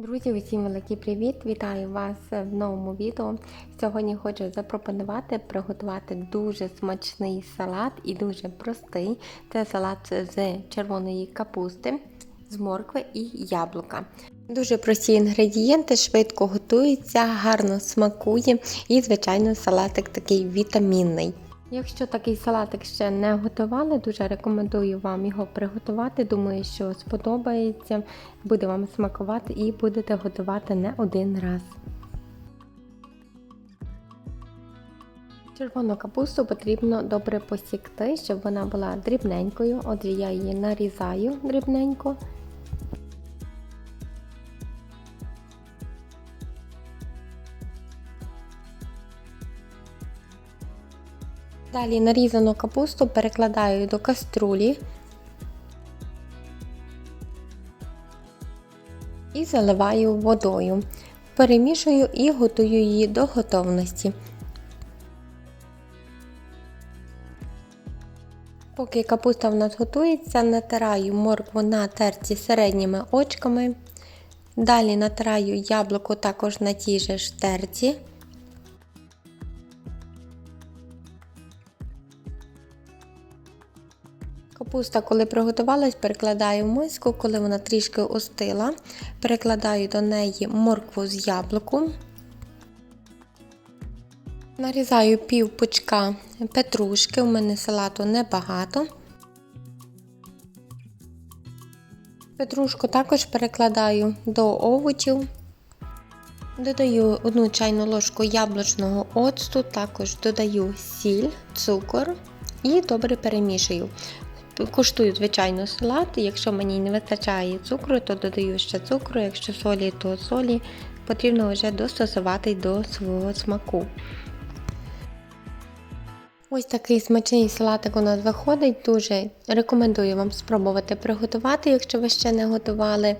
Друзі, усім великий привіт! Вітаю вас в новому відео. Сьогодні хочу запропонувати приготувати дуже смачний салат і дуже простий. Це салат з червоної капусти, з моркви і яблука. Дуже прості інгредієнти, швидко готуються, гарно смакує і, звичайно, салатик такий вітамінний. Якщо такий салатик ще не готували, дуже рекомендую вам його приготувати. Думаю, що сподобається, буде вам смакувати і будете готувати не один раз. Червону капусту потрібно добре посікти, щоб вона була дрібненькою. Отже, я її нарізаю дрібненько. Далі нарізану капусту перекладаю до каструлі і заливаю водою. Перемішую і готую її до готовності. Поки капуста в нас готується, натираю моркву на терці середніми очками. Далі натираю яблуко також на тій же ж терці. Капуста, коли приготувалась, перекладаю в миску, коли вона трішки остила, перекладаю до неї моркву з яблуком. Нарізаю пів пучка петрушки, у мене салату небагато. Петрушку також перекладаю до овочів. Додаю одну чайну ложку яблучного оцту, також додаю сіль, цукор і добре перемішую. Куштую, звичайно, салат. Якщо мені не вистачає цукру, то додаю ще цукру, якщо солі, то солі потрібно вже достосувати до свого смаку. Ось такий смачний салатик у нас виходить. Дуже рекомендую вам спробувати приготувати, якщо ви ще не готували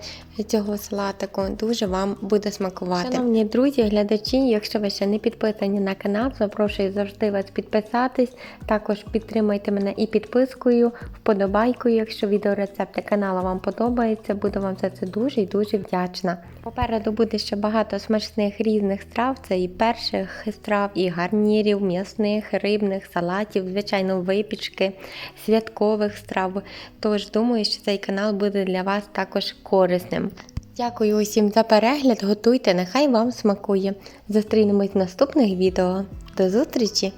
цього салатику. Дуже вам буде смакувати. Шановні друзі, глядачі, якщо ви ще не підписані на канал, запрошую завжди вас підписатись. Також підтримайте мене і підпискою, вподобайкою, якщо відеорецепти каналу вам подобаються, буду вам за це дуже і дуже вдячна. Попереду буде ще багато смачних різних страв. Це і перших страв, і гарнірів, м'ясних, рибних, салатів, звичайно, випічки, святкових страв. Тож думаю, що цей канал буде для вас також корисним. Дякую усім за перегляд, готуйте, нехай вам смакує. Зустрінемось в наступних відео. До зустрічі!